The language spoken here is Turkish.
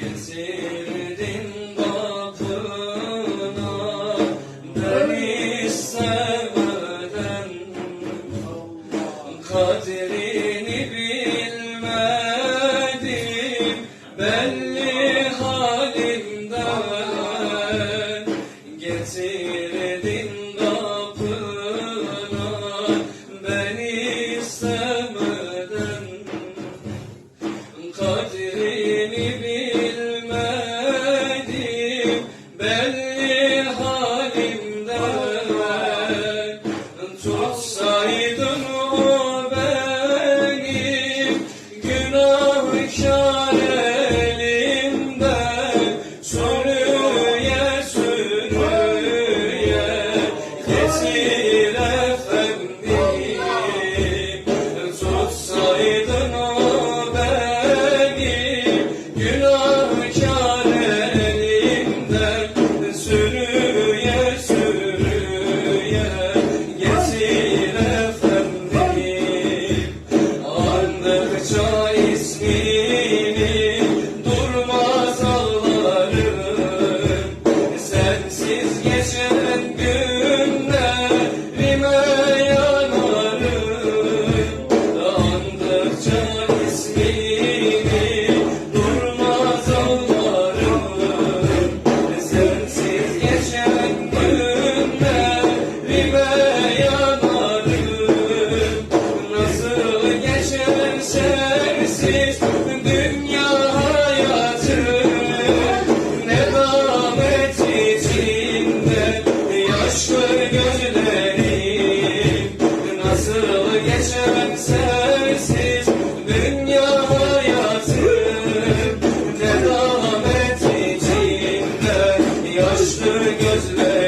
Getirdin kapına beni istemeden Kadrini bilmedim belli halimden. Getirdin kapına getir efendim Tutsaydın o benim günahkar elimden Sürüye sürüye. Getir efendim Andıkça ismini durmaz ağlarım. Sensiz geçen dünya hayatı? Nedamet içinde yaşlı gözlerim